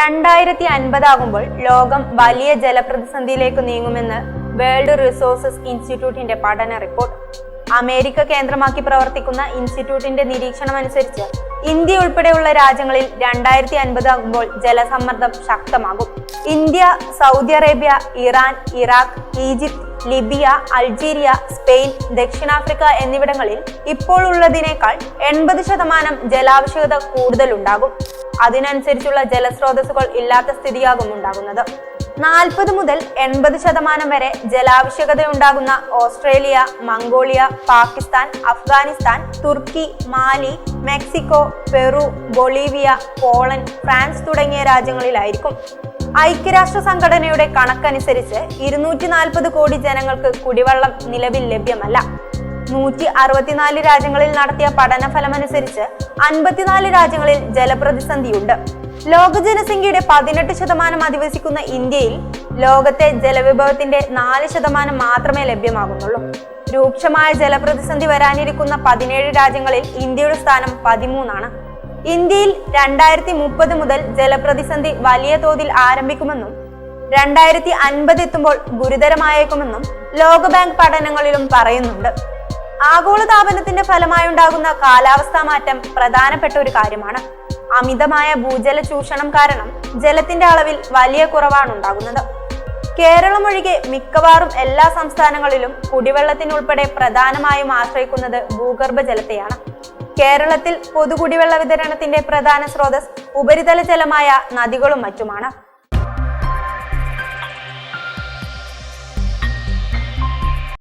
രണ്ടായിരത്തി അൻപതാകുമ്പോൾ ലോകം വലിയ ജലപ്രതിസന്ധിയിലേക്ക് നീങ്ങുമെന്ന് വേൾഡ് റിസോഴ്സസ് ഇൻസ്റ്റിറ്റ്യൂട്ടിന്റെ പഠന റിപ്പോർട്ട്. അമേരിക്ക കേന്ദ്രമാക്കി പ്രവർത്തിക്കുന്ന ഇൻസ്റ്റിറ്റ്യൂട്ടിന്റെ നിരീക്ഷണം അനുസരിച്ച് ഇന്ത്യ ഉൾപ്പെടെയുള്ള രാജ്യങ്ങളിൽ രണ്ടായിരത്തി അൻപതാകുമ്പോൾ ജലസമ്മർദ്ദം ശക്തമാകും. India Saudi Arabia Iran Iraq Egypt Libya Algeria Spain ദക്ഷിണാഫ്രിക്ക എന്നിവിടങ്ങളിൽ ഇപ്പോൾ ഉള്ളതിനേക്കാൾ എൺപത് ശതമാനം ജലാവശ്യകത കൂടുതലുണ്ടാകും. അതിനനുസരിച്ചുള്ള ജലസ്രോതസ്സുകൾ ഇല്ലാത്ത സ്ഥിതിയാകും ഉണ്ടാകുന്നത്. നാൽപ്പത് മുതൽ എൺപത് ശതമാനം വരെ ജലാവശ്യകതയുണ്ടാകുന്ന Australia Mongolia Pakistan Afghanistan Turkey Mali Mexico Peru Bolivia Poland France തുടങ്ങിയ രാജ്യങ്ങളിലായിരിക്കും. ഐക്യരാഷ്ട്ര സംഘടനയുടെ കണക്കനുസരിച്ച് ഇരുന്നൂറ്റി നാൽപ്പത് കോടി ജനങ്ങൾക്ക് കുടിവെള്ളം നിലവിൽ ലഭ്യമല്ല. നൂറ്റി അറുപത്തിനാല് രാജ്യങ്ങളിൽ നടത്തിയ പഠനഫലമനുസരിച്ച് അൻപത്തിനാല് രാജ്യങ്ങളിൽ ജലപ്രതിസന്ധിയുണ്ട്. ലോക ജനസംഖ്യയുടെ പതിനെട്ട് ശതമാനം അധിവസിക്കുന്ന ഇന്ത്യയിൽ ലോകത്തെ ജലവിഭവത്തിന്റെ നാല് ശതമാനം മാത്രമേ ലഭ്യമാകുന്നുള്ളൂ. രൂക്ഷമായ ജലപ്രതിസന്ധി വരാനിരിക്കുന്ന പതിനേഴ് രാജ്യങ്ങളിൽ ഇന്ത്യയുടെ സ്ഥാനം പതിമൂന്നാണ്. ഇന്ത്യയിൽ രണ്ടായിരത്തി മുപ്പത് മുതൽ ജലപ്രതിസന്ധി വലിയ തോതിൽ ആരംഭിക്കുമെന്നും രണ്ടായിരത്തി അൻപത് എത്തുമ്പോൾ ഗുരുതരമായേക്കുമെന്നും ലോകബാങ്ക് പഠനങ്ങളിലും പറയുന്നുണ്ട്. ആഗോളതാപനത്തിന്റെ ഫലമായുണ്ടാകുന്ന കാലാവസ്ഥാ മാറ്റം പ്രധാനപ്പെട്ട ഒരു കാര്യമാണ്. അമിതമായ ഭൂജല ചൂഷണം കാരണം ജലത്തിന്റെ അളവിൽ വലിയ കുറവാണ് ഉണ്ടാകുന്നത്. കേരളം ഒഴികെ മിക്കവാറും എല്ലാ സംസ്ഥാനങ്ങളിലും കുടിവെള്ളത്തിനുൾപ്പെടെ പ്രധാനമായും ആശ്രയിക്കുന്നത് ഭൂഗർഭജലത്തെയാണ്. കേരളത്തിൽ പൊതുകുടിവെള്ള വിതരണത്തിന്റെ പ്രധാന സ്രോതസ് ഉപരിതല ജലമായ നദികളും മറ്റുമാണ്.